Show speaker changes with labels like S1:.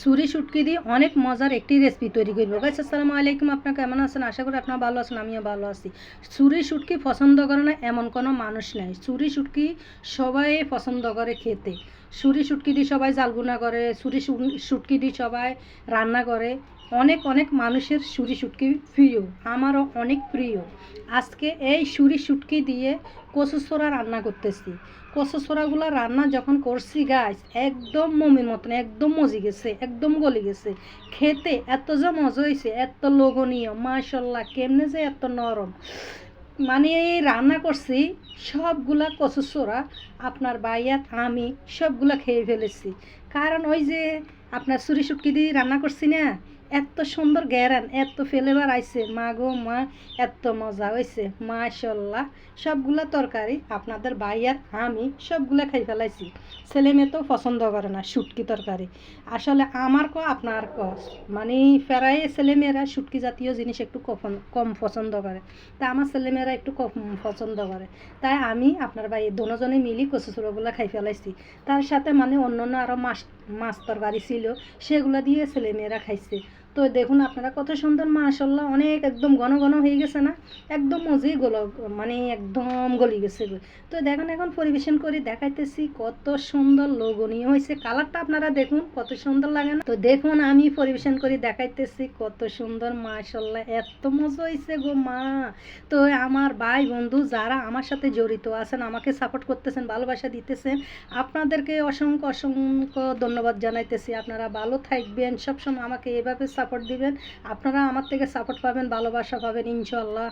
S1: সুরি শুটকি দিয়ে অনেক মজার একটি রেসিপি তৈরি করব। গাছ আসসালামু আলাইকুম, আপনার কেমন আছেন? আশা করি আপনার ভালো আছেন, আমিও ভালো আছি। সুরি শুটকি পছন্দ করে না এমন কোনো মানুষ নাই। সুরি শুটকি সবাই পছন্দ করে খেতে। সুরি শুটকি দিয়ে সবাই জালগুনা করে, সুরি শুটকি দিয়ে সবাই রান্না করে। অনেক অনেক মানুষের সুরি শুটকি প্রিয়, আমারও অনেক প্রিয়। আজকে এই সুরি শুটকি দিয়ে কচু ছোড়া রান্না করতেছি। কচু ছোড়াগুলো রান্না যখন করছি গাছ একদম মমির মতন, একদম মজি গেছে, একদম গলি গেছে। খেতে এত যে মজা হয়েছে এত লোভনীয় মাশাল্লাহ কেমনে যে এত নরম। মানে এই রান্না করছি, সবগুলা কচু ছোড়া আপনার বাইয়াত আমি সবগুলা খেয়ে ফেলেছি। কারণ ওই যে আপনার চুরি শুটকি দিয়ে রান্না করছি না? এত সুন্দর গ্যারান এত ফেলেবার আইছে। মা গো, মা, এত মজা হয়েছে মাশাল্লাহ, সবগুলা তরকারি আপনাদের ভাইয়ার আমি সবগুলা খাই ফেলাইছি। ছেলে মেয়ে তো পছন্দ করে না শুটকি তরকারি। আসলে আমার ক, আপনার ক মানে প্রায় ছেলেমেয়েরা শুটকি জাতীয় জিনিস একটু কম কম পছন্দ করে। তা আমার ছেলেমেয়েরা একটু কম পছন্দ করে। তাই আমি আপনার ভাই, দুজনে মিলি কচু চুড়োগুলো খাই ফেলাইছি। তার সাথে মানে অন্য অন্য আরও মাছ মাছ তরকারি ছিল সেগুলো দিয়ে ছেলেমেয়েরা খাইছে। তো দেখুন, আপনারা কত সুন্দর মাশাল্লাহ অনেক একদম ঘন ঘন হয়ে গেছে না? একদম মজি গল মানে একদম গলি গেছে। তো দেখুন, এখন পরিবেশন করে দেখাইতেছি কত সুন্দর লোভনীয় হয়েছে। কালারটা আপনারা দেখুন, কত সুন্দর লাগে না? তো দেখুন, আমি পরিবেশন করে দেখাইতেছি কত সুন্দর মাশাল্লাহ এত মজা হয়েছে গো মা। তো আমার ভাই বন্ধু যারা আমার সাথে জড়িত আছেন, আমাকে সাপোর্ট করতেছেন, ভালোবাসা দিতেছেন, আপনাদেরকে অসংখ্য অসংখ্য ধন্যবাদ জানাইতেছি। আপনারা ভালো থাকবেন, সবসময় আমাকে এভাবে সাপোর্ট দিবেন। আপনারা আমার থেকে সাপোর্ট পাবেন ভালোবাসা পাবেন ইনশাল্লাহ